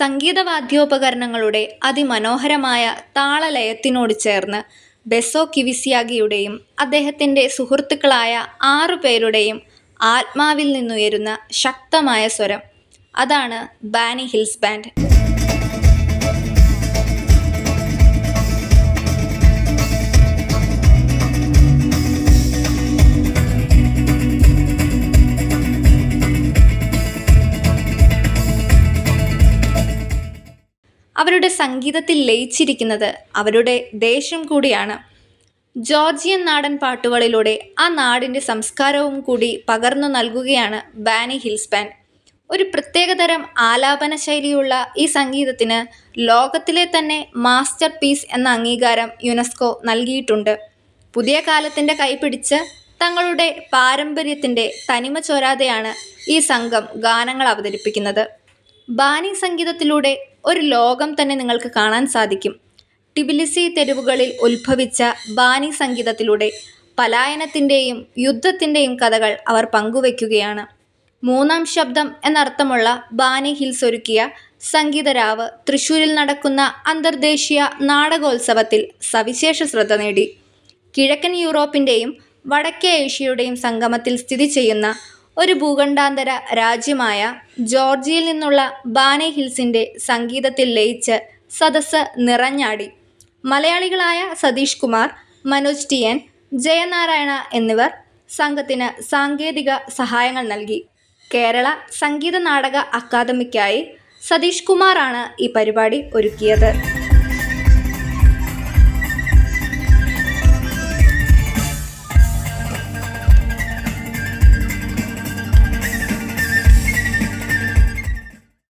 സംഗീതവാദ്യോപകരണങ്ങളുടെ അതിമനോഹരമായ താളലയത്തിനോട് ചേർന്ന് ബെസോ കിവിസിയാഗിയുടെയും അദ്ദേഹത്തിന്റെ സുഹൃത്തുക്കളായ ആറു പേരുടെയും ആത്മാവിൽ നിന്നുയരുന്ന ശക്തമായ സ്വരം. അതാണ് ബാനി ഹിൽസ് ബാൻഡ്. അവരുടെ സംഗീതത്തിൽ ലയിച്ചിരിക്കുന്നത് അവരുടെ ദേശം കൂടിയാണ്. ജോർജിയൻ നാടൻ പാട്ടുകളിലൂടെ ആ നാടിന്റെ സംസ്കാരവും കൂടി പകർന്നു നൽകുകയാണ് ബാനി ഹിൽസ് ബാൻഡ് ഒരു പ്രത്യേകതരം ആലാപന ശൈലിയുള്ള ഈ സംഗീതത്തിന് ലോകത്തിലെ തന്നെ മാസ്റ്റർ പീസ് എന്ന അംഗീകാരം യുനെസ്കോ നൽകിയിട്ടുണ്ട്. പുതിയ കാലത്തിന്റെ കൈപിടിച്ച് തങ്ങളുടെ പാരമ്പര്യത്തിന്റെ തനിമ ചോരാതെയാണ് ഈ സംഘം ഗാനങ്ങൾ അവതരിപ്പിക്കുന്നത്. ബാനി സംഗീതത്തിലൂടെ ഒരു ലോകം തന്നെ നിങ്ങൾക്ക് കാണാൻ സാധിക്കും. ടിബിലിസി തെരുവുകളിൽ ഉത്ഭവിച്ച ബാനി സംഗീതത്തിലൂടെ പലായനത്തിന്റെയും യുദ്ധത്തിന്റെയും കഥകൾ അവർ പങ്കുവയ്ക്കുകയാണ്. മൂന്നാം ശബ്ദം എന്നർത്ഥമുള്ള ബാനി ഹിൽസ് ഒരുക്കിയ സംഗീതരാവ് തൃശൂരിൽ നടക്കുന്ന അന്തർദേശീയ നാടകോത്സവത്തിൽ സവിശേഷ ശ്രദ്ധ നേടി. കിഴക്കൻ യൂറോപ്പിന്റെയും വടക്കേ ഏഷ്യയുടെയും സംഗമത്തിൽ സ്ഥിതി ചെയ്യുന്ന ഒരു ഭൂഖണ്ഡാന്തര രാജ്യമായ ജോർജിയയിൽ നിന്നുള്ള ബാനെ ഹിൽസിന്റെ സംഗീതത്തിൽ ലയിച്ച് സദസ്സ് നിറഞ്ഞാടി. മലയാളികളായ സതീഷ് കുമാർ മനോജ് ടി എൻ ജയനാരായണ എന്നിവർ സംഘത്തിന് സാങ്കേതിക സഹായങ്ങൾ നൽകി. കേരള സംഗീത നാടക അക്കാദമിക്കായി സതീഷ് കുമാറാണ് ഈ പരിപാടി ഒരുക്കിയത്.